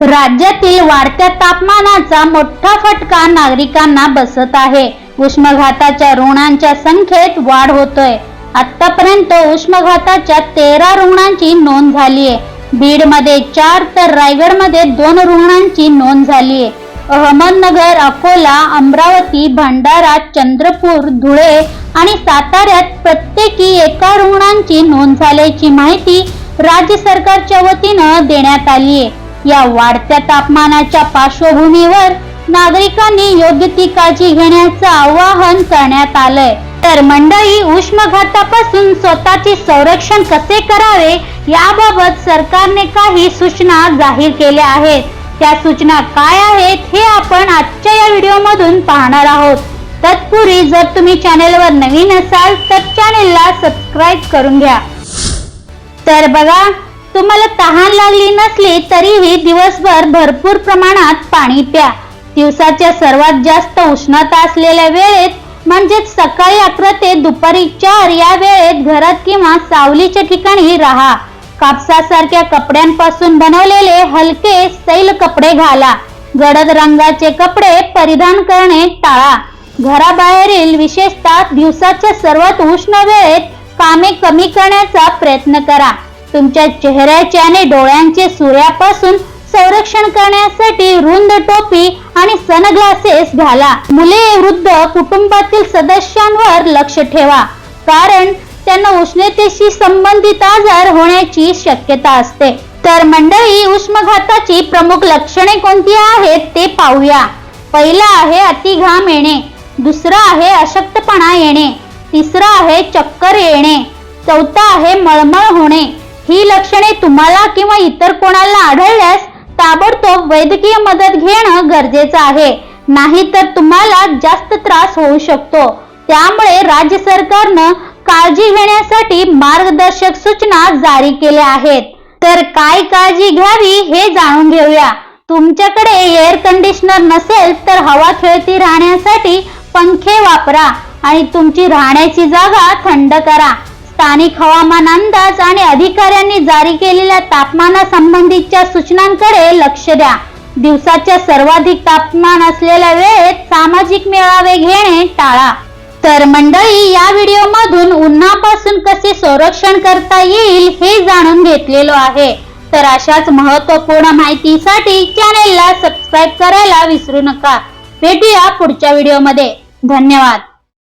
राज्यातील वाढत्या तापमानाचा मोठा फटका नागरिकांना बसत आहे. उष्माघाताच्या रुग्णांच्या संख्येत वाढ होतोय. आतापर्यंत उष्माघाताच्या तेरा रुग्णांची नोंद झाली आहे. बीडमध्ये चार तर रायगडमध्ये दोन रुग्णांची नोंद झाली आहे. अहमदनगर अकोला अमरावती भंडारा चंद्रपूर धुळे आणि साताऱ्यात प्रत्येकी एका रुग्णांची नोंद झाल्याची माहिती राज्य सरकारच्या वतीनं देण्यात आली आहे. या वाढत्या तापमानाच्या पार्श्वभूमीवर नागरिकांनी योग्य ती काळजी घेण्याचं आवाहन करण्यात आलंय. तर मंडळी उष्माघातापासून स्वतःचे संरक्षण कसे करावे याबाबत सरकारने काही सूचना जाहीर केल्या आहेत. त्या सूचना काय आहेत हे आपण आजच्या या व्हिडिओ मधून पाहणार आहोत. तत्पूर्वी जर तुम्ही चॅनेलवर नवीन असाल तर चॅनेलला सबस्क्राईब करून घ्या. तर बघा तुम्हाला तहान लागली नसली तरीही दिवसभर भरपूर प्रमाणात पाणी प्या. दिवसाच्या सर्वात जास्त उष्णता असलेल्या वेळेत म्हणजेच सकाळी अकरा ते दुपारी चार या वेळेत घरात किंवा सावलीच्या ठिकाणी राहा. कापसासारख्या कपड्यांपासून बनवलेले हलके सैल कपडे घाला. गडद रंगाचे कपडे परिधान करणे टाळा. घराबाहेरील विशेषतः दिवसाच्या सर्वात उष्ण वेळेत कामे कमी करण्याचा प्रयत्न करा. तुमच्या चेहऱ्याचे आणि डोळ्यांचे सूर्यापासून संरक्षण करण्यासाठी रुंद टोपी आणि सनग्लासेस घाला. मुले वृद्ध कुटुंबातील सदस्यांवर लक्ष ठेवा कारण त्यांना उष्णतेशी संबंधित आजार होण्याची शक्यता असते. तर मंडळी उष्मघाताची प्रमुख लक्षणे कोणती आहेत ते पाहूया. पहिला आहे अतिघाम येणे दुसरं आहे अशक्तपणा येणे तिसरं आहे चक्कर येणे चौथा आहे मळमळ होणे. ही लक्षणे तुम्हाला किंवा इतर कोणाला आढळल्यास ताबडतोब वैद्यकीय मदत घेणं गरजेचं आहे. नाहीतर तुम्हाला जास्त त्रास होऊ शकतो. त्यामुळे राज्य सरकारनं काळजी घेण्यासाठी मार्गदर्शक सूचना जारी केल्या आहेत. तर काय काळजी घ्यावी हे जाणून घेऊया. तुमच्याकडे एअर कंडिशनर नसेल तर हवा खेळती राहण्यासाठी पंखे वापरा आणि तुमची राहण्याची जागा थंड करा. स्थानिक हवामान अंदाज आणि अधिकाऱ्यांनी जारी केलेल्या तापमानासंबंधीच्या सूचनांकडे लक्ष द्या. दिवसाच्या सर्वाधिक तापमान असलेल्या वेळेत सामाजिक मेळावे घेणे टाळा. तर मंडळी या व्हिडिओ मधून उन्हापासून कसे संरक्षण करता येईल हे जाणून घेतलेलो आहे. तर अशाच महत्त्वपूर्ण माहितीसाठी चॅनेलला सबस्क्राईब करायला विसरू नका. भेटूया पुढच्या व्हिडिओमध्ये. धन्यवाद.